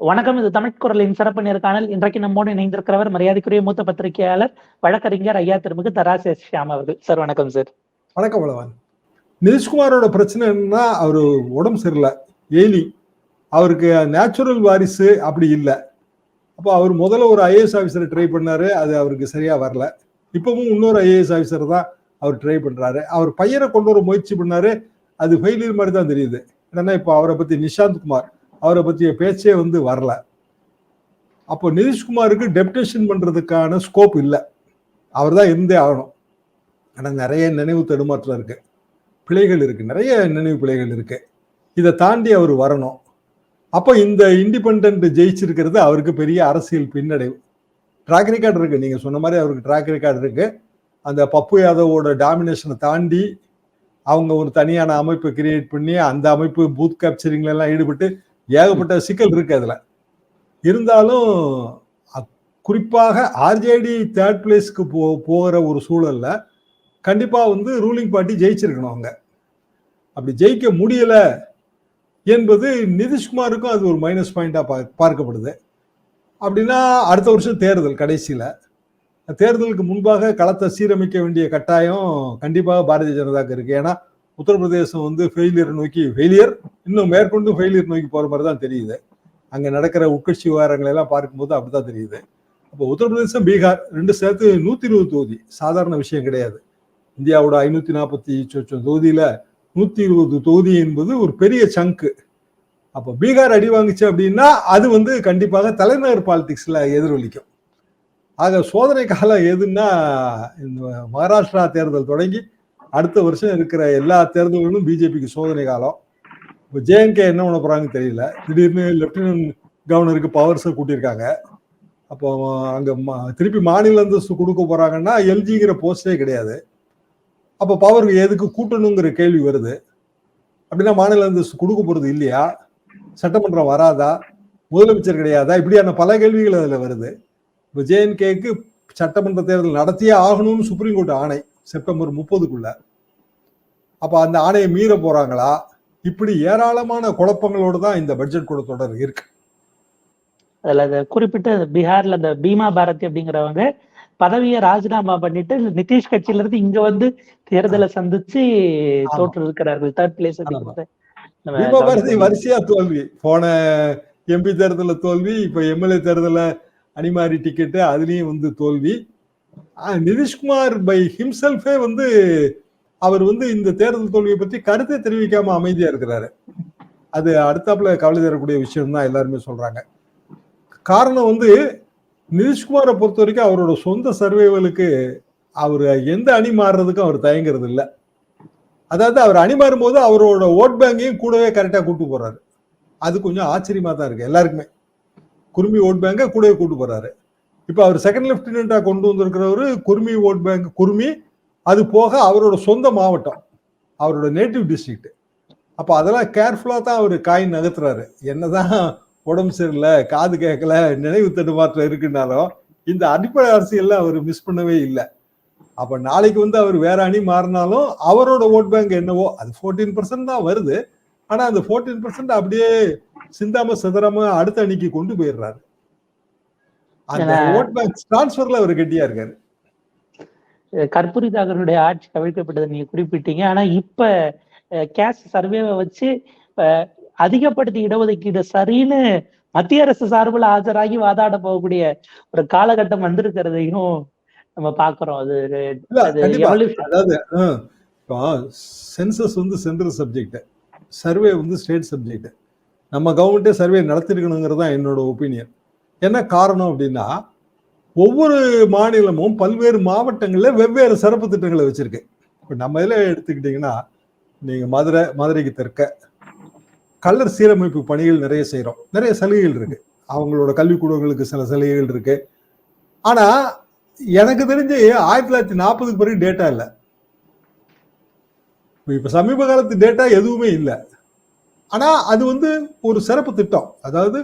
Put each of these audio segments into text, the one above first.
வணக்கம் இது தமிழ் குரலின் சிறப்பு நேர்காணல். இன்றைக்கு நம்மோடு இணைந்திருக்கிறவர் மரியாதைக்குரிய மூத்த பத்திரிகையாளர் வழக்கறிஞர் ஐயா திருமிகு தராசே ஷியாம் அவர்கள். சார் வணக்கம் சார். வணக்கம் பலவான் நிதிஷ்குமாரோட பிரச்சனை என்னன்னா அவரு உடம்பு சரியில்லை எய்லி அவருக்கு நேச்சுரல் வாரிசு அப்படி இல்லை. அப்போ அவர் முதல்ல ஒரு ஐஏஎஸ் ஆஃபீஸரை ட்ரை பண்ணாரு அது அவருக்கு சரியா வரல. இப்பவும் இன்னொரு ஐஏஎஸ் ஆஃபீஸர் தான் அவர் ட்ரை பண்றாரு. அவர் பையனை கொண்டு வர முயற்சி பண்ணாரு அது ஃபெயிலியர் மாதிரி தான் தெரியுது. என்னன்னா இப்போ அவரை பத்தி நிஷாந்த் குமார். அவரை பற்றிய பேச்சே வந்து வரல. அப்போ நிதிஷ்குமாருக்கு டெப்டேஷன் பண்ணுறதுக்கான ஸ்கோப் இல்லை. அவர் தான் இருந்தே ஆகணும். ஆனால் நிறைய நினைவு தடுமாற்றம் இருக்குது பிழைகள் இருக்குது நிறைய நினைவு பிழைகள் இருக்குது இதை தாண்டி அவர் வரணும். அப்போ இந்த இண்டிபெண்ட் ஜெயிச்சிருக்கிறது அவருக்கு பெரிய அரசியல் பின்னடைவு. ட்ராக் ரெக்கார்டு இருக்குது நீங்கள் சொன்ன மாதிரி அவருக்கு ட்ராக் ரெக்கார்டு இருக்குது அந்த பப்பு யாதவோட டாமினேஷனை தாண்டி அவங்க ஒரு தனியான அமைப்பை கிரியேட் பண்ணி அந்த அமைப்பு பூத் கேப்சரிங்லாம் ஈடுபட்டு ஏகப்பட்ட சிக்கல் இருக்கு அதில். இருந்தாலும் குறிப்பாக ஆர்ஜேடி தேர்ட் பிளேஸ்க்கு போ போகிற ஒரு சூழலில் கண்டிப்பாக வந்து ரூலிங் பார்ட்டி ஜெயிச்சிருக்கணும் அவங்க. அப்படி ஜெயிக்க முடியலை என்பது நிதிஷ்குமாருக்கும் அது ஒரு மைனஸ் பாயிண்டா பார்க்கப்படுது. அப்படின்னா அடுத்த வருஷம் தேர்தல் கடைசியில். தேர்தலுக்கு முன்பாக களத்தை சீரமைக்க வேண்டிய கட்டாயம் கண்டிப்பாக பாரதிய ஜனதாக்கு இருக்குது ஏன்னா உத்தரப்பிரதேசம் வந்து ஃபெயிலியர் நோக்கி ஃபெயிலியர் இன்னும் மேற்கொண்டு ஃபெயிலியர் நோக்கி போகிற மாதிரி தான் தெரியுது. அங்கே நடக்கிற உட்கட்சி விவகாரங்களை எல்லாம் பார்க்கும்போது அப்படி தான் தெரியுது. அப்போ உத்தரப்பிரதேசம் பீகார் ரெண்டு சேர்த்து நூற்றி இருபது தொகுதி. சாதாரண விஷயம் கிடையாது. இந்தியாவோட ஐநூற்றி நாற்பத்தி சொச்சம் தொகுதியில் நூற்றி இருபது தொகுதி என்பது ஒரு பெரிய சங்கு அப்போ பீகார் அடி வாங்குச்சு அப்படின்னா அது வந்து கண்டிப்பாக தலைநகர் பாலிடிக்ஸில் எதிரொலிக்கும். ஆக சோதனை காலம் எதுன்னா இந்த மகாராஷ்டிரா தேர்தல் தொடங்கி அடுத்த வருஷம் இருக்கிற எல்லா தேர்தல்களும் பிஜேபிக்கு சோதனை காலம். இப்போ ஜேஎன்கே என்ன பண்ண போறாங்கன்னு தெரியல. திடீர்னு லெப்டினன்ட் கவர்னருக்கு பவர்ஸை கூட்டியிருக்காங்க. அப்போ அங்கே மா திருப்பி மாநில அந்தஸ்து கொடுக்க போறாங்கன்னா எல்ஜிங்கிற போஸ்டே கிடையாது. அப்போ பவர் எதுக்கு கூட்டணுங்கிற கேள்வி வருது. அப்படின்னா மாநில அந்தஸ்து கொடுக்க போறது இல்லையா? சட்டமன்றம் வராதா? முதலமைச்சர் கிடையாதா? இப்படியான பல கேள்விகள் அதில் வருது. இப்போ ஜேஎன்கேக்கு சட்டமன்ற தேர்தல் நடத்தியே ஆகணும்னு சுப்ரீம் கோர்ட் ஆணை. செப்டம்பர் முப்பதுக்குள்ள. அப்ப அந்த ஆணையை மீற போறாங்களா? இப்படி ஏராளமான குழப்பங்களோடு தான் இந்த பட்ஜெட் கூட்டத்தொடர் இருக்கு. அதுல அந்த குறிப்பிட்ட பீகார்ல அந்த பீமா பாரதி அப்படிங்கிறவங்க பதவியை ராஜினாமா பண்ணிட்டு நிதிஷ் கட்சியில இருந்து இங்க வந்து தேர்தலை சந்திச்சு தோற்று இருக்கிறார்கள். தேர்ட் பிளேஸ் பீமா பாரதி வரிசையா தோல்வி. போன எம்பி தேர்தல தோல்வி இப்ப எம்எல்ஏ தேர்தல அணிமாரி டிக்கெட்டு அதுலயும் வந்து தோல்வி. நிதிஷ்குமார் பை ஹிம்செல்ஃபே வந்து அவர் வந்து இந்த தேர்தல் தோல்வியை பற்றி கருத்தை தெரிவிக்காம அமைதியா இருக்கிறாரு. அது அடுத்தாப்புல கவலை தரக்கூடிய விஷயம் தான் எல்லாருமே சொல்றாங்க. காரணம் வந்து நிதிஷ்குமாரை பொறுத்த வரைக்கும் அவரோட சொந்த சர்வைவலுக்கு அவர் எந்த அணி மாறுறதுக்கும் அவர் தயங்குறது இல்லை அதாவது அவர் அணி மாறும்போது அவரோட ஓட் பேங்கையும் கூடவே கரெக்டாக கூட்டு போறாரு. அது கொஞ்சம் ஆச்சரியமா தான் இருக்கு எல்லாருக்குமே. குருமி ஓட் பேங்கை கூடவே கூட்டு போறாரு. இப்போ அவர் செகண்ட் லெப்டினண்டா கொண்டு வந்திருக்கிறவர் குருமி ஓட் பேங்க் குருமி. அது போக அவரோட சொந்த மாவட்டம் அவரோட நேட்டிவ் டிஸ்ட்ரிக்ட் அப்போ அதெல்லாம் கேர்ஃபுல்லாக தான் அவர் காய் நகர்த்துறாரு. என்னதான் உடம்பு சரியில்லை காது கேட்கல நினைவு தடுமாற்றம் இருக்குன்னாலும் இந்த அடிப்படை அரசியலில் அவர் மிஸ் பண்ணவே இல்லை. அப்போ நாளைக்கு வந்து அவர் வேற அணி மாறினாலும் அவரோட ஓட் பேங்க் என்னவோ அது ஃபோர்டீன் பர்சன்ட் தான் வருது. ஆனால் அந்த ஃபோர்டீன் பர்சன்ட் அப்படியே சிந்தாம சிதறாம அடுத்த அணிக்கு கொண்டு போயிடுறாரு. அந்த ஓட் பேங்க் டிரான்ஸ்பர்ல அவர் கெட்டியா இருக்காரு. கற்பூரி தாகருடைய ஆட்சி கவிழ்க்கப்பட்டதை நீங்க குறிப்பிட்டீங்க. ஆனா இப்ப கேஸ் சர்வேவை வச்சு அதிகப்படுத்தி இடஒதுக்கீடு சரின்னு மத்திய அரசு சார்பில் ஆஜராகி வாதாட போகக்கூடிய ஒரு காலகட்டம் வந்திருக்கிறதையும் நம்ம பாக்குறோம் அது அதாவது சென்சஸ் வந்து சென்ட்ரல் சப்ஜெக்ட் சர்வே வந்து ஸ்டேட் சப்ஜெக்ட் நம்ம கவர்மெண்ட்டே சர்வே நடத்திருக்கணுங்கிறது தான் என்னோட ஒப்பீனியன் என்ன காரணம் அப்படின்னா ஒவ்வொரு மாநிலமும் பல்வேறு மாவட்டங்களில் வெவ்வேறு சிறப்பு திட்டங்களை வச்சிருக்கு. இப்போ நம்ம இதில் எடுத்துக்கிட்டிங்கன்னா நீங்கள் மதுரை மதுரைக்கு தெற்க கல்லர் சீரமைப்பு பணிகள் நிறைய செய்கிறோம் நிறைய சலுகைகள் இருக்கு. அவங்களோட கல்விக்கூடங்களுக்கு சில சலுகைகள் இருக்கு. ஆனால் எனக்கு தெரிஞ்சு ஆயிரத்தி தொள்ளாயிரத்தி நாற்பதுக்கு பிறகு டேட்டா இல்லை. இப்போ சமீப காலத்து டேட்டா எதுவுமே இல்லை. ஆனால் அது வந்து ஒரு சிறப்பு திட்டம். அதாவது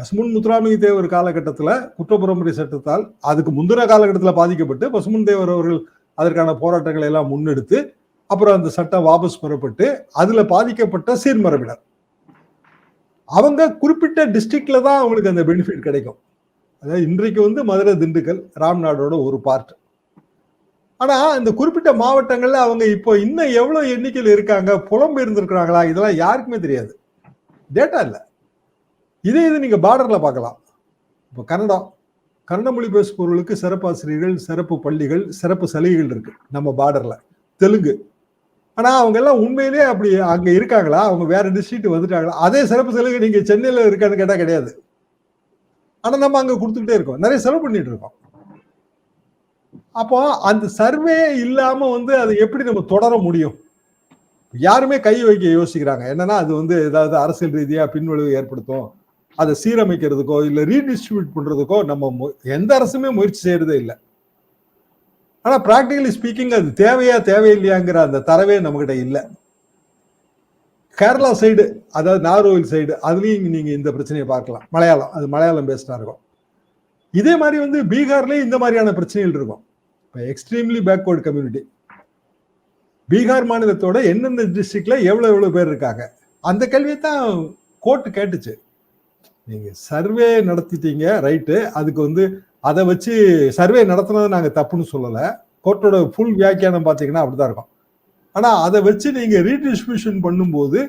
பசுமுன் முத்துராமலிங்க தேவர் காலகட்டத்தில் குற்றப்புறமுறை சட்டத்தால் அதுக்கு முந்தின காலகட்டத்தில் பாதிக்கப்பட்டு பசுமுன் தேவர் அவர்கள் அதற்கான போராட்டங்களை எல்லாம் முன்னெடுத்து அப்புறம் அந்த சட்டம் வாபஸ் பெறப்பட்டு அதில் பாதிக்கப்பட்ட சீர்மரபினர். அவங்க குறிப்பிட்ட டிஸ்ட்ரிக்ட்ல தான் அவங்களுக்கு அந்த பெனிஃபிட் கிடைக்கும். அதாவது இன்றைக்கு வந்து மதுரை திண்டுக்கல் ராம்நாடோட ஒரு பார்ட் ஆனால் இந்த குறிப்பிட்ட மாவட்டங்களில் அவங்க இப்போ இன்னும் எவ்வளோ எண்ணிக்கையில் இருக்காங்க புலம்பெயர்ந்திருக்கிறாங்களா இதெல்லாம் யாருக்குமே தெரியாது. டேட்டா இல்லை. இதே இது நீங்கள் பார்டரில் பார்க்கலாம். இப்போ கன்னடம் கன்னட மொழி பேசுபவர்களுக்கு சிறப்பு ஆசிரியர்கள் சிறப்பு பள்ளிகள் சிறப்பு சலுகைகள் இருக்கு நம்ம பார்டரில் தெலுங்கு. ஆனால் அவங்க எல்லாம் உண்மையிலேயே அப்படி அங்கே இருக்காங்களா? அவங்க வேற டிஸ்ட்ரிக்ட் வந்துட்டாங்களா? அதே சிறப்பு சலுகை நீங்கள் சென்னையில் இருக்கான்னு கேட்டால் கிடையாது. ஆனால் நம்ம அங்கே கொடுத்துக்கிட்டே இருக்கோம். நிறைய செலவு பண்ணிட்டு இருக்கோம். அப்போ அந்த சர்வே இல்லாமல் வந்து அதை எப்படி நம்ம தொடர முடியும்? யாருமே கை வைக்க யோசிக்கிறாங்க. என்னன்னா அது வந்து ஏதாவது அரசியல் ரீதியாக பின்விளைவு ஏற்படுத்தும். அதை சீரமைக்கிறதுக்கோ இல்லை ரீடிஸ்ட்ரிபியூட் பண்ணுறதுக்கோ நம்ம மு- எந்த அரசுமே முயற்சி செய்யறதே இல்லை. ஆனால் ப்ராக்டிகலி ஸ்பீக்கிங் அது தேவையா தேவையில்லையாங்கிற அந்த தரவே நம்மகிட்ட இல்லை. கேரளா சைடு அதாவது நாகர்கோவில் சைடு அதுலேயும் நீங்கள் இந்த பிரச்சனையை பார்க்கலாம். மலையாளம் அது மலையாளம் பேஸ்டாக இருக்கும். இதே மாதிரி வந்து பீகார்லேயும் இந்த மாதிரியான பிரச்சனைகள் இருக்கும். இப்போ எக்ஸ்ட்ரீம்லி பேக்வேர்டு கம்யூனிட்டி பீகார் மாநிலத்தோட எந்தெந்த டிஸ்ட்ரிக்டில் எவ்வளோ எவ்வளோ பேர் இருக்காங்க? அந்த கேள்வியை தான் கோர்ட் கேட்டுச்சு. நீங்கள் சர்வே நடத்திட்டீங்க ரைட்டு அதுக்கு வந்து அதை வச்சு சர்வே நடத்தினதை நாங்கள் தப்புன்னு சொல்லலை. கோர்ட்டோட ஃபுல் வியாக்கியானம் பார்த்தீங்கன்னா அப்படிதான் இருக்கும். ஆனால் அதை வச்சு நீங்கள் ரீடிஸ்ட்ரிபியூஷன் பண்ணும்போது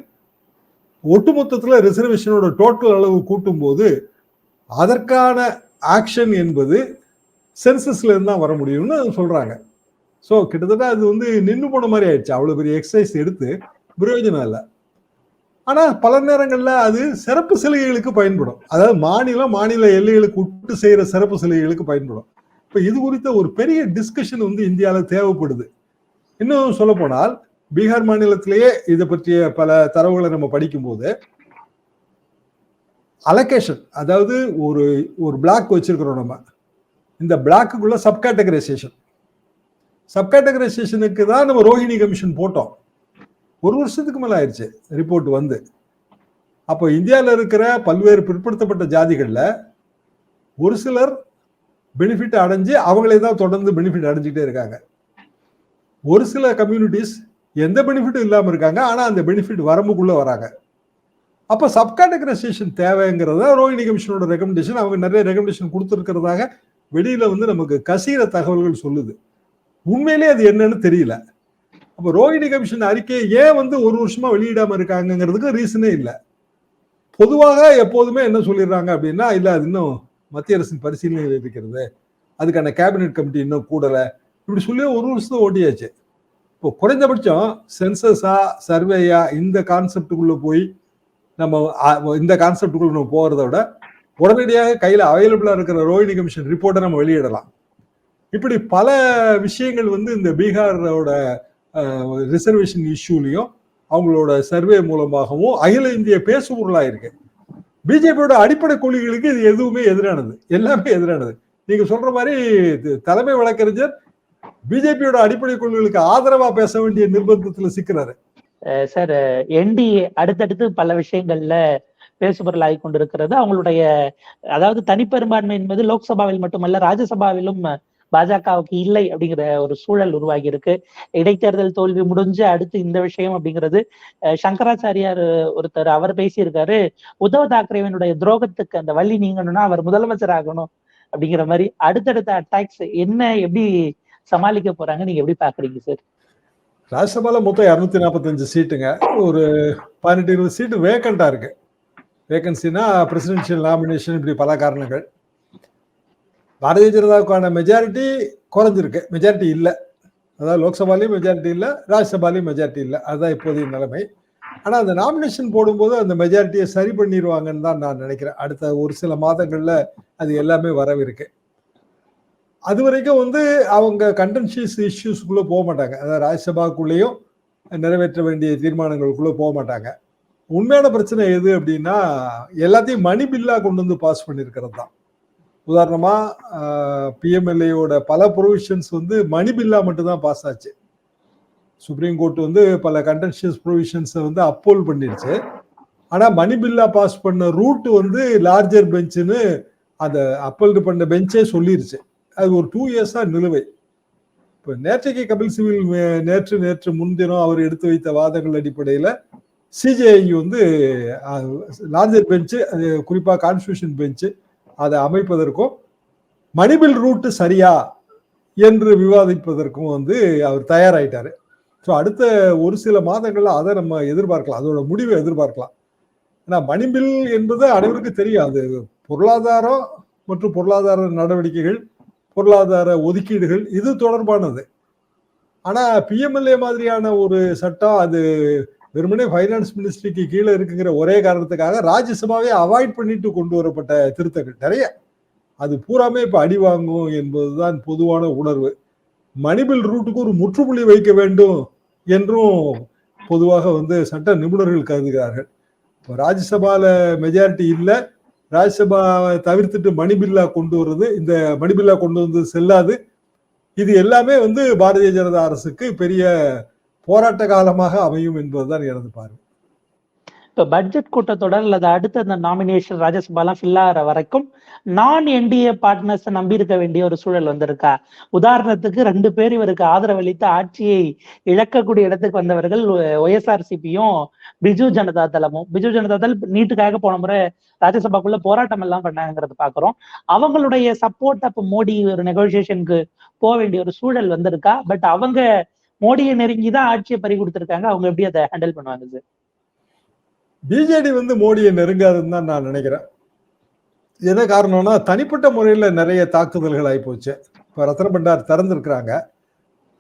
ஒட்டுமொத்தத்தில் ரிசர்வேஷனோட டோட்டல் அளவு கூட்டும் போது அதற்கான ஆக்ஷன் என்பது சென்சஸ்ல இருந்து தான் வர முடியும்னு சொல்றாங்க. ஸோ கிட்டத்தட்ட அது வந்து நின்று போன மாதிரி ஆயிடுச்சு. அவ்வளோ பெரிய எக்ஸசைஸ் எடுத்து பிரயோஜனம் இல்லை. ஆனா பல நேரங்கள்ல அது சிறப்பு சிலைகளுக்கு பயன்படும். அதாவது மாநிலம் மாநில எல்லைகளுக்கு உட்பட்டு செய்யற சிறப்பு சிலைகளுக்கு பயன்படும். இப்ப இது குறித்த ஒரு பெரிய டிஸ்கஷன் வந்து இந்தியாவில் தேவைப்படுது. இன்னும் சொல்ல போனால் பீகார் மாநிலத்திலேயே இதை பற்றிய பல தரவுகளை நம்ம படிக்கும்போது அலகேஷன் அதாவது ஒரு ஒரு பிளாக் வச்சிருக்கிறோம் நம்ம. இந்த பிளாக்குக்குள்ள சப்கேட்டகரைசேஷன் சப்கேட்டகரைசேஷனுக்கு தான் நம்ம ரோஹிணி கமிஷன் போட்டோம். ஒரு வருஷத்துக்கு மேலே ஆயிடுச்சு ரிப்போர்ட் வந்து. அப்போ இந்தியாவில் இருக்கிற பல்வேறு பிற்படுத்தப்பட்ட ஜாதிகளில் ஒரு சிலர் பெனிஃபிட் அடைஞ்சு அவங்களே தான் தொடர்ந்து பெனிஃபிட் அடைஞ்சிட்டே இருக்காங்க. ஒரு சில கம்யூனிட்டிஸ் எந்த பெனிஃபிட்டும் இல்லாமல் இருக்காங்க. ஆனால் அந்த பெனிஃபிட் வரம்புக்குள்ளே வராங்க. அப்போ சப்காட்டகரைசேஷன் தேவைங்கிறத ரோஹிணி கமிஷனோட ரெக்கமெண்டேஷன் அவங்க நிறைய ரெக்கமெண்டேஷன் கொடுத்துருக்கிறதாக வெளியில் வந்து நமக்கு கசீர தகவல்கள் சொல்லுது. உண்மையிலேயே அது என்னன்னு தெரியல. அப்ப ரோஹிணி கமிஷன் அறிக்கையை ஏன் வந்து ஒரு வருஷமா வெளியிடாம இருக்காங்கிறதுக்கு ரீசனே இல்லை. பொதுவாக எப்போதுமே என்ன சொல்லிடுறாங்க அப்படின்னா இல்ல அது இன்னும் மத்திய அரசின் பரிசீலனையில் இருக்கிறது அதுக்கான கேபினெட் கமிட்டி இன்னும் கூடலை. இப்படி சொல்லி ஒரு வருஷத்தை ஓட்டியாச்சு. இப்போ குறைஞ்சபட்சம் சென்சஸா சர்வேயா இந்த கான்செப்டுக்குள்ள போய் நம்ம இந்த கான்செப்டுக்குள்ள நம்ம போகிறத விட உடனடியாக கையில் அவைலபிளாக இருக்கிற ரோஹிணி கமிஷன் ரிப்போர்ட்டை நம்ம வெளியிடலாம். இப்படி பல விஷயங்கள் வந்து இந்த பீகாரோட ரிசர்வேஷன் இஷ்யூலையும் அவங்களோட சர்வே மூலமாகவும் அகில இந்திய பேசுபொருளா இருக்கு. பிஜேபியோட அடிப்படை கொள்கைகளுக்கு இது எதுவுமே எதிரானது. எல்லாமே எதிரானது. நீங்க சொல்ற மாதிரி இது தலைமை வழக்கறிஞர் பிஜேபியோட அடிப்படை கொள்கைகளுக்கு ஆதரவா பேச வேண்டிய நிர்பந்தத்துல சிக்கிறாரு. சார் என்டி அடுத்தடுத்து பல விஷயங்கள்ல பேசுபொருளாகி கொண்டிருக்கிறது. அவங்களுடைய அதாவது தனிப்பெரும்பான்மை என்பது லோக்சபாவில் மட்டுமல்ல ராஜ்யசபாவிலும் பாஜகவுக்கு இல்லை அப்படிங்கிற ஒரு சூழல் உருவாகி இருக்கு இடைத்தேர்தல் தோல்வி முடிஞ்சு அடுத்து இந்த விஷயம் அப்படிங்கிறது சங்கராச்சாரியார் ஒருத்தர் அவர் பேசியிருக்காரு உத்தவ் தாக்கரேவனுடைய துரோகத்துக்கு அந்த வள்ளி நீங்கணும்னா அவர் முதலமைச்சர் ஆகணும் அப்படிங்கிற மாதிரி அடுத்தடுத்த அட்டாக்ஸ் என்ன எப்படி சமாளிக்க போறாங்க நீங்க எப்படி பாக்குறீங்க சார் ராஜ்யசபால மொத்தம் இரநூத்தி நாற்பத்தஞ்சு சீட்டுங்க. ஒரு பதினெட்டு இருபது சீட்டு வேக்கண்டா இருக்கு. வேகன்சினா பிரசிடென்ஷியல் நாமினேஷன் இப்படி பல காரணங்கள். பாரதிய ஜனதாவுக்கான மெஜாரிட்டி குறைஞ்சிருக்கு. மெஜாரிட்டி இல்லை. அதாவது லோக்சபாலையும் மெஜாரிட்டி இல்லை ராஜ்யசபாலையும் மெஜாரிட்டி இல்லை. அதுதான் இப்போதைய நிலைமை. ஆனால் அந்த நாமினேஷன் போடும்போது அந்த மெஜாரிட்டியை சரி பண்ணிடுவாங்கன்னு தான் நான் நினைக்கிறேன். அடுத்த ஒரு சில மாதங்களில் அது எல்லாமே வரவிருக்கு. அது வரைக்கும் வந்து அவங்க கண்டென்ஷியஸ் இஷ்யூஸ்க்குள்ளே போக மாட்டாங்க. அதாவது ராஜ்யசபாக்குள்ளேயும் நிறைவேற்ற வேண்டிய தீர்மானங்களுக்குள்ளே போக மாட்டாங்க. உண்மையான பிரச்சனை எது அப்படின்னா எல்லாத்தையும் மணி பில்லா கொண்டு வந்து பாஸ் பண்ணியிருக்கிறது தான். உதாரணமா பிஎம்எல்ஏயோட பல ப்ரொவிஷன்ஸ் வந்து மணி பில்லா மட்டும்தான் பாஸ் ஆச்சு. சுப்ரீம் கோர்ட் வந்து பல கண்டென்ஷியஸ் ப்ரொவிஷன்ஸை வந்து அப்போல் பண்ணிடுச்சு. ஆனால் மணி பில்லா பாஸ் பண்ண ரூட் வந்து லார்ஜர் பெஞ்சுன்னு அதை அப்போல்டு பண்ண பெஞ்சே சொல்லிருச்சு. அது ஒரு டூ இயர்ஸாக நிலுவை. இப்போ நேற்றைக்கு கபில் சிவில் நேற்று நேற்று முன்தினம் அவர் எடுத்து வைத்த வாதங்கள் அடிப்படையில் சிஜேஐ வந்து லார்ஜர் பெஞ்சு அது குறிப்பாக கான்ஸ்டியூஷன் பெஞ்சு அதை அமைப்பதற்கும் மணிபில் ரூட்டு சரியா என்று விவாதிப்பதற்கும் வந்து அவர் தயாராயிட்டார். ஸோ அடுத்த ஒரு சில மாதங்களில் அதை நம்ம எதிர்பார்க்கலாம். அதோட முடிவை எதிர்பார்க்கலாம். ஏன்னா மணிபில் என்பது அனைவருக்கும் தெரியும். அது பொருளாதாரம் மற்றும் பொருளாதார நடவடிக்கைகள் பொருளாதார ஒதுக்கீடுகள் இது தொடர்பானது. ஆனால் பிஎம்எல்ஏ மாதிரியான ஒரு சட்டம் அது வெறுமனே ஃபைனான்ஸ் மினிஸ்ட்ரிக்கு கீழே இருக்குங்கிற ஒரே காரணத்துக்காக ராஜ்யசபாவே அவாய்ட் பண்ணிட்டு கொண்டு வரப்பட்ட திருத்தங்கள் நிறைய. அது பூராமே இப்போ அடி வாங்கும் என்பதுதான் பொதுவான உணர்வு. மணிபில் ரூட்டுக்கு ஒரு முற்றுப்புள்ளி வைக்க வேண்டும் என்றும் பொதுவாக வந்து சட்ட நிபுணர்கள் கருதுகிறார்கள். இப்போ ராஜ்யசபாவில் மெஜாரிட்டி இல்லை. ராஜ்யசபா தவிர்த்துட்டு மணிபில்லா கொண்டு வர்றது இந்த மணிபில்லா கொண்டு வந்து செல்லாது. இது எல்லாமே வந்து பாரதிய ஜனதா அரசுக்கு பெரிய போராட்ட காலமாக அமையும் என்பதுதான் எனது பார்வை. இப்ப பட்ஜெட் கூட்டத்தொடர் அல்லது அடுத்த அந்த நாமினேஷன் ராஜ்யசபாலாம் ஃபில் ஆகிற வரைக்கும் நான் என்டிஏ பார்ட்னர்ஸ் நம்பி இருக்க வேண்டிய ஒரு சூழல் வந்திருக்கா? உதாரணத்துக்கு ரெண்டு பேர் இவருக்கு ஆதரவளித்து ஆட்சியை இழக்கக்கூடிய இடத்துக்கு வந்தவர்கள் ஒய்எஸ்ஆர்சிபியும் பிஜு ஜனதா தளமும். பிஜு ஜனதா தள் நீட்டுக்காக போன முறை ராஜ்யசபாக்குள்ள போராட்டம் எல்லாம் பண்ணாங்கிறது பாக்குறோம். அவங்களுடைய சப்போர்ட் அப்ப மோடி ஒரு நெகோசியேஷனுக்கு போக வேண்டிய ஒரு சூழல் வந்திருக்கா? பட் அவங்க மோடியை நெருங்கி தான் ஆட்சியை பறி கொடுத்துருக்காங்க. அவங்க எப்படி அதை ஹேண்டில் பண்ணுவாங்க சார் பிஜேடி வந்து மோடியை நெருங்காதுன்னு தான் நான் நினைக்கிறேன். என்ன காரணம்னா தனிப்பட்ட முறையில் நிறைய தாக்குதல்கள் ஆகிப்போச்சு இப்போ ரத்ன பண்டார் திறந்துருக்குறாங்க.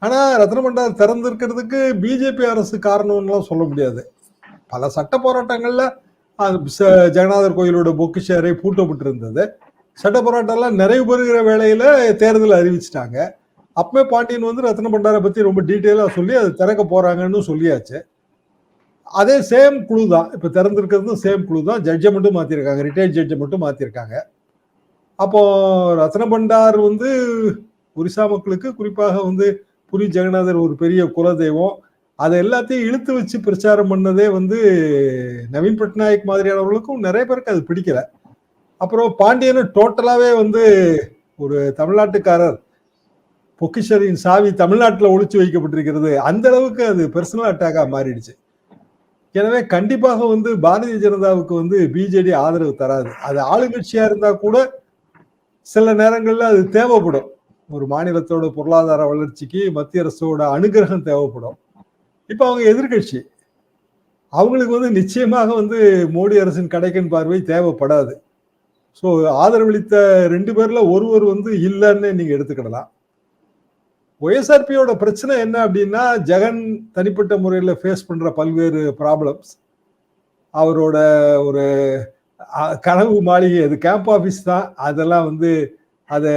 ஆனால் ரத்ன பண்டார் திறந்துருக்கிறதுக்கு பிஜேபி அரசு காரணம்லாம் சொல்ல முடியாது. பல சட்ட போராட்டங்களில் ஜெகநாதர் கோயிலோட பொக்கிஷரை பூட்டப்பட்டு இருந்தது சட்ட போராட்டம்லாம் நிறைவு பெறுகிற வேலையில் தேர்தல் அறிவிச்சிட்டாங்க. அப்பவே பாண்டியன் வந்து ரத்ன பண்டாரை பத்தி ரொம்ப டீட்டெயிலாக சொல்லி அது திறக்க போறாங்கன்னு சொல்லியாச்சு. அதே சேம் குழு தான். இப்போ திறந்திருக்கிறதும் சேம் குழு தான். ஜட்ஜை மட்டும் மாற்றிருக்காங்க ரிட்டையர்ட் ஜட்ஜை மட்டும் மாற்றிருக்காங்க அப்போ ரத்ன பண்டார் வந்து ஒரிசா மக்களுக்கு குறிப்பாக வந்து புரி ஜெகநாதர் ஒரு பெரிய குலதெய்வம். அதை எல்லாத்தையும் இழுத்து வச்சு பிரச்சாரம் பண்ணதே வந்து நவீன் பட்நாயக் மாதிரியானவர்களுக்கும் நிறைய பேருக்கு அது பிடிக்கல. அப்புறம் பாண்டியனும் டோட்டலாகவே வந்து ஒரு தமிழ்நாட்டுக்காரர். பொக்கிஷரின் சாவி தமிழ்நாட்டில் ஒழிச்சு வைக்கப்பட்டிருக்கிறது. அந்த அளவுக்கு அது பர்சனல் அட்டாக்காக மாறிடுச்சு. எனவே கண்டிப்பாக வந்து பாரதிய ஜனதாவுக்கு வந்து பிஜேடி ஆதரவு தராது. அது ஆளுங்கட்சியா இருந்தா கூட சில நேரங்கள்ல அது தேவைப்படும். ஒரு மாநிலத்தோட பொருளாதார வளர்ச்சிக்கு மத்திய அரசோட அனுகிரகம் தேவைப்படும். இப்போ அவங்க எதிர்கட்சி. அவங்களுக்கு வந்து நிச்சயமாக வந்து மோடி அரசின் கடைக்கன் பார்வை தேவைப்படாது. ஸோ ஆதரவளித்த ரெண்டு பேர்ல ஒருவர் வந்து இல்லைன்னு நீங்க எடுத்துக்கிடலாம். ஒய்எஸ்ஆர்பியோட பிரச்சனை என்ன அப்படின்னா ஜெகன் தனிப்பட்ட முறையில் ஃபேஸ் பண்ணுற பல்வேறு ப்ராப்ளம்ஸ் அவரோட ஒரு கனவு மாளிகை அது கேம்ப் ஆஃபீஸ் தான். அதெல்லாம் வந்து அதை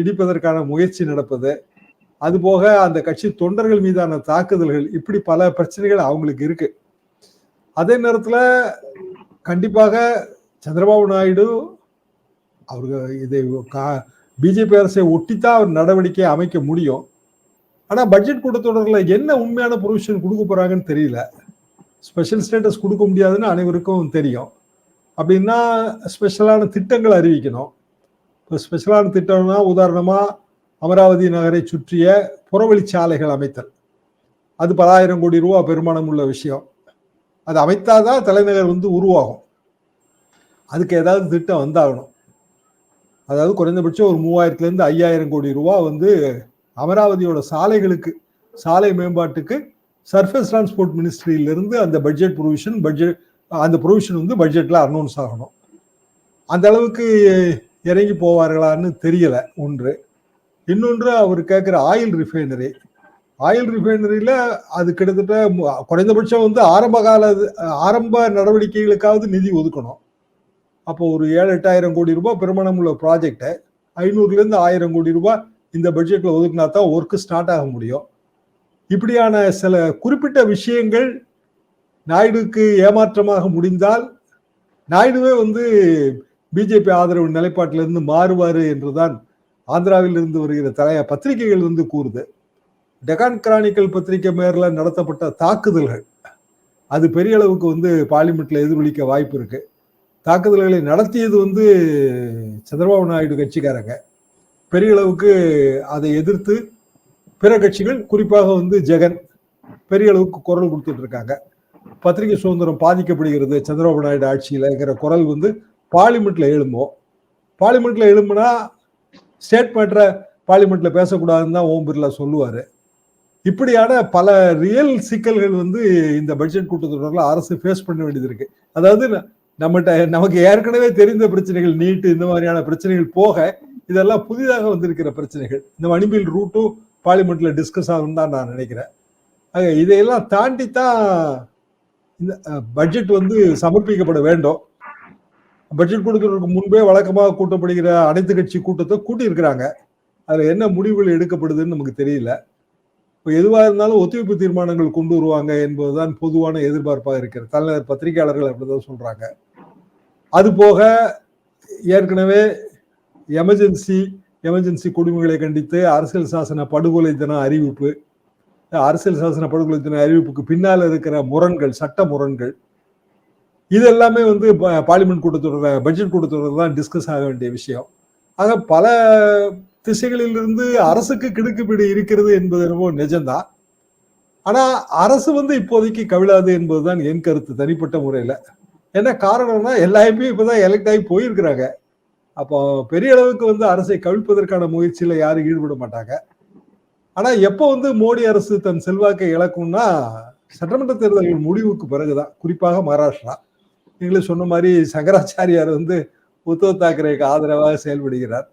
இடிப்பதற்கான முயற்சி நடப்பது. அதுபோக அந்த கட்சி தொண்டர்கள் மீதான தாக்குதல்கள் இப்படி பல பிரச்சனைகள் அவங்களுக்கு இருக்கு. அதே நேரத்தில் கண்டிப்பாக சந்திரபாபு நாயுடு அவருக்கு இதை பிஜேபி அரசை ஒட்டித்தான் அவர் நடவடிக்கை அமைக்க முடியும். ஆனா பட்ஜெட் கூட்டத்தொடரில் என்ன உண்மையான ப்ரொவிஷன் கொடுக்க போறாங்கன்னு தெரியல. ஸ்பெஷல் ஸ்டேட்டஸ் கொடுக்க முடியாதுன்னு அனைவருக்கும் தெரியும். அப்படின்னா ஸ்பெஷலான திட்டங்கள் அறிவிக்கணும். இப்போ ஸ்பெஷலான திட்டம்னா உதாரணமாக அமராவதி நகரை சுற்றிய புறவழிச்சாலைகள் அமைத்தல். அது பலாயிரம் கோடி ரூபா பெருமானம் உள்ள விஷயம். அது அமைத்தாதான் தலைநகர் வந்து உருவாகும். அதுக்கு ஏதாவது திட்டம் வந்தாகணும். அதாவது குறைந்தபட்சம் ஒரு மூவாயிரத்துலேருந்து ஐயாயிரம் கோடி ரூபா வந்து அமராவதியோட சாலைகளுக்கு சாலை மேம்பாட்டுக்கு சர்ஃபேஸ் டிரான்ஸ்போர்ட் மினிஸ்ட்ரியிலிருந்து அந்த பட்ஜெட் ப்ரொவிஷன் பட்ஜெட் அந்த ப்ரொவிஷன் வந்து பட்ஜெட்டில் அனௌன்ஸ் ஆகணும். அந்த அளவுக்கு இறங்கி போவார்களான்னு தெரியலை ஒன்று. இன்னொன்று அவர் கேட்குற ஆயில் ரிஃபைனரி ஆயில் ரிஃபைனரியில் அது கிட்டத்தட்ட குறைந்தபட்சம் வந்து ஆரம்ப கால ஆரம்ப நடவடிக்கைகளுக்காவது நிதி ஒதுக்கணும். அப்போ ஒரு ஏழு எட்டாயிரம் கோடி ரூபாய் பெருமணம் உள்ள ப்ராஜெக்டை ஐநூறுலேருந்து ஆயிரம் கோடி ரூபாய் இந்த பட்ஜெட்ல ஒதுக்கினா தான் ஒர்க்கு ஸ்டார்ட் ஆக முடியும். இப்படியான சில குறிப்பிட்ட விஷயங்கள் நாயுடுக்கு ஏமாற்றமாக முடிந்தால் நாயுடுவே வந்து பிஜேபி ஆதரவு நிலைப்பாட்டிலிருந்து மாறுவார் என்றுதான் ஆந்திராவில் இருந்து வருகிற தலைய பத்திரிகைகள் வந்து கூறுது. டெகான் கிரானிக்கல் பத்திரிகை மேல நடத்தப்பட்ட தாக்குதல்கள் அது பெரிய அளவுக்கு வந்து பார்லிமெண்ட்ல எதிரொலிக்க வாய்ப்பு இருக்கு. தாக்குதல்களை நடத்தியது வந்து சந்திரபாபு நாயுடு கட்சிக்காரங்க. பெரிய அளவுக்கு அதை எதிர்த்து பிற கட்சிகள் குறிப்பாக வந்து ஜெகன் பெரிய அளவுக்கு குரல் கொடுத்துட்டு இருக்காங்க. பத்திரிகை சுதந்திரம் பாதிக்கப்படுகிறது சந்திரபாபு நாயுடு ஆட்சியிலங்கிற குரல் வந்து பார்லிமெண்ட்ல எழும்பும். பார்லிமெண்ட்ல எழும்புனா ஸ்டேட் மேட்டரை பார்லிமெண்ட்ல பேசக்கூடாதுன்னு தான் ஓம் பிர்லா சொல்லுவார். இப்படியான பல ரியல் சிக்கல்கள் வந்து இந்த பட்ஜெட் கூட்டத்தொடரில் அரசு ஃபேஸ் பண்ண வேண்டியது இருக்கு. அதாவது நம்மகிட்ட நமக்கு ஏற்கனவே தெரிந்த பிரச்சனைகள் நீட்டு இந்த மாதிரியான பிரச்சனைகள் போக இதெல்லாம் புதிதாக வந்திருக்கிற பிரச்சனைகள். இந்த மணிபில் ரூட்டும் பார்லிமெண்ட்ல டிஸ்கஸ் ஆகும் தான் நான் நினைக்கிறேன். ஆக இதையெல்லாம் தாண்டி தான் இந்த பட்ஜெட் வந்து சமர்ப்பிக்கப்பட வேண்டும். பட்ஜெட் கொடுக்கறதுக்கு முன்பே வழக்கமாக கூட்டப்படுகிற அனைத்து கட்சி கூட்டத்தை கூட்டியிருக்கிறாங்க. அதில் என்ன முடிவுகள் எடுக்கப்படுதுன்னு நமக்கு தெரியல. இப்போ எதுவாக இருந்தாலும் ஒத்துழைப்பு தீர்மானங்கள் கொண்டு வருவாங்க என்பதுதான் பொதுவான எதிர்பார்ப்பாக இருக்கிறது. தலைநகர் பத்திரிகையாளர்கள் அப்படிதான் சொல்கிறாங்க அது போக ஏற்கனவே எமர்ஜென்சி எமர்ஜென்சி கொடுமைகளை கண்டித்து அரசியல் சாசன படுகொலை தின அறிவிப்பு. அரசியல் சாசன படுகொலை தின அறிவிப்புக்கு பின்னால் இருக்கிற முரண்கள் சட்ட முரண்கள். இது எல்லாமே வந்து பார்லிமெண்ட் கூட்டத்தொடர் பட்ஜெட் கூட்டத்தொடர் தான் டிஸ்கஸ் ஆக வேண்டிய விஷயம். ஆக பல திசைகளிலிருந்து அரசுக்கு கிடுக்குப்பிடி இருக்கிறது என்பது என்னவோ நிஜம்தான். ஆனா அரசு வந்து இப்போதைக்கு கவிழாது என்பதுதான் என் கருத்து தனிப்பட்ட முறையில. என்ன காரணம்னா எல்லாருமே எம்பியும் இப்பதான் எலெக்ட் ஆகி போயிருக்கிறாங்க. அப்போ பெரிய அளவுக்கு வந்து அரசை கவிழ்ப்பதற்கான முயற்சியில யாரும் ஈடுபட மாட்டாங்க. ஆனா எப்போ வந்து மோடி அரசு தன் செல்வாக்கை இழக்கும்னா சட்டமன்ற தேர்தல்கள் முடிவுக்கு பிறகுதான். குறிப்பாக மகாராஷ்டிரா. நீங்களே சொன்ன மாதிரி சங்கராச்சாரியார் வந்து உத்தவ் தாக்கரேக்கு ஆதரவாக செயல்படுகிறார்.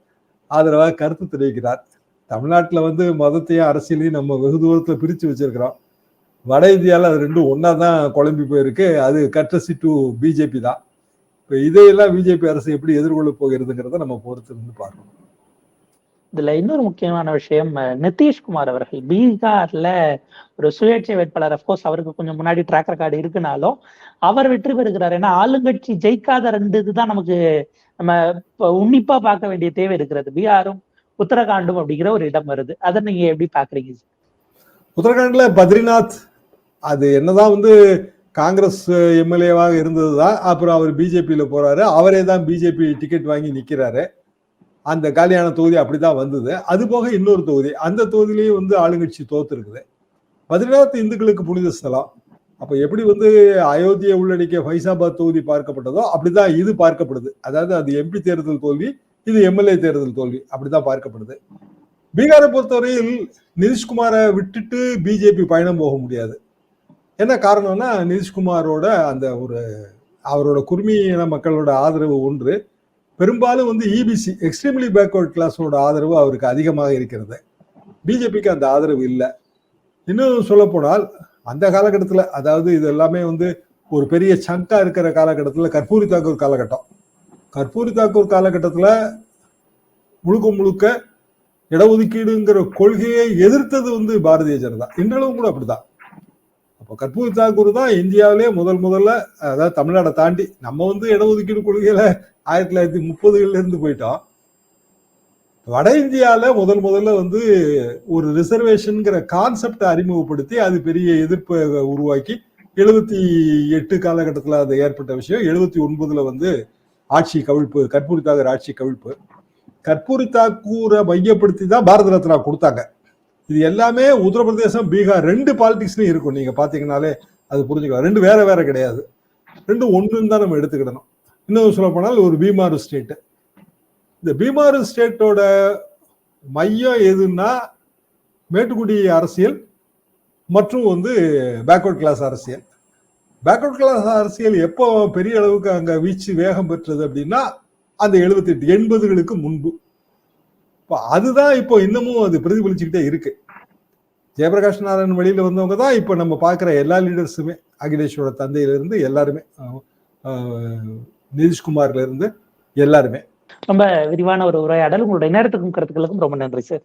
ஆதரவாக கருத்து தெரிவிக்கிறார். தமிழ்நாட்டில் வந்து மதத்தையும் அரசியலையும் நம்ம வெகு தூரத்தில் பிரித்து வச்சிருக்கிறோம். வட இந்தியாவில் அது ரெண்டும் ஒன்றா தான் குழம்பி போயிருக்கு. அது கட்ரசி டு பிஜேபி தான். இப்போ இதையெல்லாம் பிஜேபி அரசு எப்படி எதிர்கொள்ள போகிறதுங்கிறத நம்ம பொறுத்து இருந்து பார்க்கணும். இதுல இன்னொரு முக்கியமான விஷயம் நிதிஷ்குமார் அவர்கள். பீகார்ல ஒரு சுயேட்சை வேட்பாளர் அப்கோர்ஸ் அவருக்கு கொஞ்சம் முன்னாடி ட்ராக் ரெக்கார்டு இருக்குனாலும் அவர் வெற்றி பெறுகிறார். ஏன்னா ஆளுங்கட்சி ஜெயிக்காத ரெண்டு இதுதான் நமக்கு நம்ம உன்னிப்பா பார்க்க வேண்டிய தேவை இருக்கிறது. பீகாரும் உத்தரகாண்டும் அப்படிங்கிற ஒரு இடம் வருது. அதை நீங்க எப்படி பாக்குறீங்க உத்தரகாண்ட்ல பத்ரிநாத் அது என்னதான் வந்து காங்கிரஸ் எம்எல்ஏவாக இருந்தது தான் அப்புறம் அவர் பிஜேபியில் போகிறாரு அவரே தான் பிஜேபி டிக்கெட் வாங்கி நிற்கிறாரு அந்த காலியான தொகுதி அப்படி தான் வந்தது. அது போக இன்னொரு தொகுதி. அந்த தொகுதியிலேயும் வந்து ஆளுங்கட்சி தோத்துருக்குது. பத்ரிநாத் இந்துக்களுக்கு புனித ஸ்தலம். அப்போ எப்படி வந்து அயோத்தியை உள்ளடக்கிய ஃபைசாபாத் தொகுதி பார்க்கப்பட்டதோ அப்படிதான் இது பார்க்கப்படுது. அதாவது அது எம்பி தேர்தல் தோல்வி இது எம்எல்ஏ தேர்தல் தோல்வி. அப்படிதான் பார்க்கப்படுது. பீகாரை பொறுத்தவரையில் நிதிஷ்குமாரை விட்டுட்டு பிஜேபி பயணம் போக முடியாது. என்ன காரணம்னா நிதிஷ்குமாரோட அந்த ஒரு அவரோட குர்மி இன மக்களோட ஆதரவு ஒன்று. பெரும்பாலும் வந்து இபிசி எக்ஸ்ட்ரீம்லி பேக்வர்ட் கிளாஸோட ஆதரவு அவருக்கு அதிகமாக இருக்கிறது. பிஜேபிக்கு அந்த ஆதரவு இல்லை. இன்னும் சொல்ல போனால் அந்த காலகட்டத்தில் அதாவது இது எல்லாமே வந்து ஒரு பெரிய சங்கா இருக்கிற காலகட்டத்தில் கற்பூரி தாக்கூர் காலகட்டம். கற்பூரி தாக்கூர் காலகட்டத்தில் முழுக்க முழுக்க இடஒதுக்கீடுங்கிற கொள்கையை எதிர்த்தது வந்து பாரதிய ஜனதா. இன்றளவும் கூட அப்படிதான் கற்பூரி தாக்கூர் தான் இந்தியாவிலே முதல் முதல்ல அதாவது தமிழ்நாடை தாண்டி நம்ம வந்து இடஒதுக்கீடு கொள்கையில ஆயிரத்தி தொள்ளாயிரத்தி முப்பதுகள்ல இருந்து போயிட்டோம். வட இந்தியாவில் முதல் முதல்ல வந்து ஒரு ரிசர்வேஷனுங்கிற கான்செப்டை அறிமுகப்படுத்தி அது பெரிய எதிர்ப்பை உருவாக்கி எழுபத்தி எட்டு காலகட்டத்தில் அது ஏற்பட்ட விஷயம். எழுபத்தி ஒன்பதுல வந்து ஆட்சி கவிழ்ப்பு கற்பூரி தாக்கூர் ஆட்சி கவிழ்ப்பு. கற்பூரி தாக்கூரை மையப்படுத்தி தான் பாரத ரத்னா கொடுத்தாங்க. இது எல்லாமே உத்தரப்பிரதேசம் பீகார் ரெண்டு பாலிடிக்ஸ்லையும் இருக்கும். நீங்க பாத்தீங்கன்னாலே அது புரிஞ்சுக்கலாம். ரெண்டு வேற வேற கிடையாது. ரெண்டும் ஒன்றுன்னு தான் நம்ம எடுத்துக்கிடணும். இன்னும் சொல்ல போனால் ஒரு பீமாரு ஸ்டேட்டு இந்த பீமாரு ஸ்டேட்டோட மையம் எதுன்னா மேட்டுக்குடி அரசியல் மற்றும் வந்து பேக்வர்ட் கிளாஸ் அரசியல். பேக்வர்ட் கிளாஸ் அரசியல் எப்போ பெரிய அளவுக்கு அங்கே வீச்சு வேகம் பெற்றது அப்படின்னா அந்த எழுபத்தி எட்டு எண்பதுகளுக்கு முன்பு. இப்போ அதுதான் இப்போ இன்னமும் அது பிரதிபலிச்சுக்கிட்டே இருக்கு. ஜெயபிரகாஷ் நாராயண் வழியில வந்தவங்க தான் இப்போ நம்ம பார்க்குற எல்லா லீடர்ஸுமே அகிலேஷோட தந்தையிலிருந்து எல்லாருமே அஹ், நிதிஷ்குமார்ல இருந்து எல்லாருமே. ரொம்ப விரிவான ஒரு உரையாடல். உங்களுடைய நேரத்துக்கும் கருத்துக்களுக்கும் ரொம்ப நன்றி சார்.